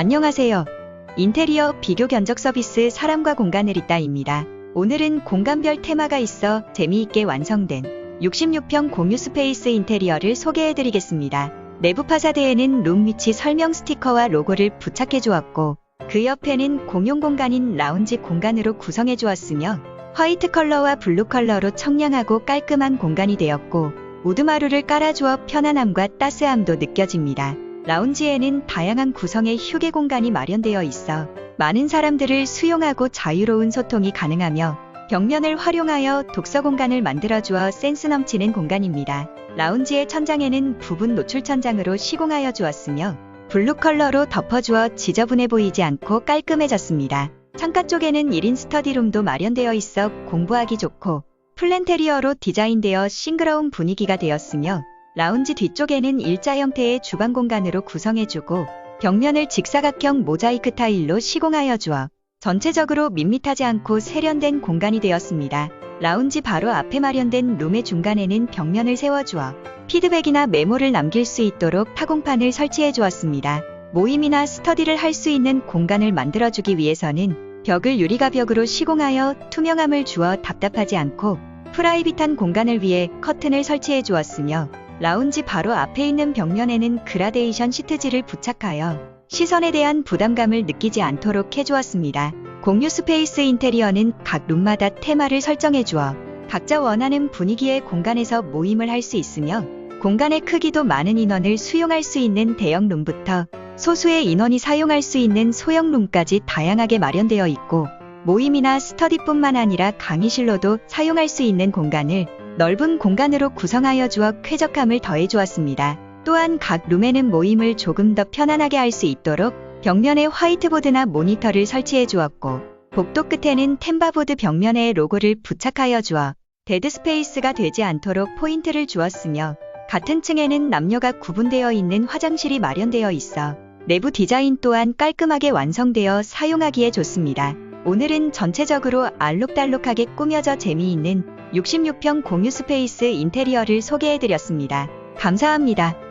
안녕하세요. 인테리어 비교 견적 서비스 사람과 공간을 있다입니다. 오늘은 공간별 테마가 있어 재미있게 완성된 66평 공유 스페이스 인테리어를 소개해드리겠습니다. 내부 파사드에는 룸 위치 설명 스티커와 로고를 부착해 주었고 그 옆에는 공용 공간인 라운지 공간으로 구성해 주었으며 화이트 컬러와 블루 컬러로 청량하고 깔끔한 공간이 되었고 우드마루를 깔아주어 편안함과 따스함도 느껴집니다. 라운지에는 다양한 구성의 휴게 공간이 마련되어 있어 많은 사람들을 수용하고 자유로운 소통이 가능하며 벽면을 활용하여 독서 공간을 만들어주어 센스 넘치는 공간입니다. 라운지의 천장에는 부분 노출 천장으로 시공하여 주었으며 블루 컬러로 덮어주어 지저분해 보이지 않고 깔끔해졌습니다. 창가 쪽에는 1인 스터디룸도 마련되어 있어 공부하기 좋고 플랜테리어로 디자인되어 싱그러운 분위기가 되었으며 라운지 뒤쪽에는 일자 형태의 주방 공간으로 구성해주고 벽면을 직사각형 모자이크 타일로 시공하여 주어 전체적으로 밋밋하지 않고 세련된 공간이 되었습니다. 라운지 바로 앞에 마련된 룸의 중간에는 벽면을 세워주어 피드백이나 메모를 남길 수 있도록 타공판을 설치해 주었습니다. 모임이나 스터디를 할 수 있는 공간을 만들어주기 위해서는 벽을 유리가벽으로 시공하여 투명함을 주어 답답하지 않고 프라이빗한 공간을 위해 커튼을 설치해 주었으며 라운지 바로 앞에 있는 벽면에는 그라데이션 시트지를 부착하여 시선에 대한 부담감을 느끼지 않도록 해주었습니다. 공유 스페이스 인테리어는 각 룸마다 테마를 설정해 주어 각자 원하는 분위기의 공간에서 모임을 할 수 있으며 공간의 크기도 많은 인원을 수용할 수 있는 대형 룸부터 소수의 인원이 사용할 수 있는 소형 룸까지 다양하게 마련되어 있고 모임이나 스터디뿐만 아니라 강의실로도 사용할 수 있는 공간을 넓은 공간으로 구성하여 주어 쾌적함을 더해 주었습니다. 또한 각 룸에는 모임을 조금 더 편안하게 할 수 있도록 벽면에 화이트보드나 모니터를 설치해 주었고 복도 끝에는 템바보드 벽면에 로고를 부착하여 주어 데드 스페이스가 되지 않도록 포인트를 주었으며 같은 층에는 남녀가 구분되어 있는 화장실이 마련되어 있어 내부 디자인 또한 깔끔하게 완성되어 사용하기에 좋습니다. 오늘은 전체적으로 알록달록하게 꾸며져 재미있는 66평 공유 스페이스 인테리어를 소개해드렸습니다. 감사합니다.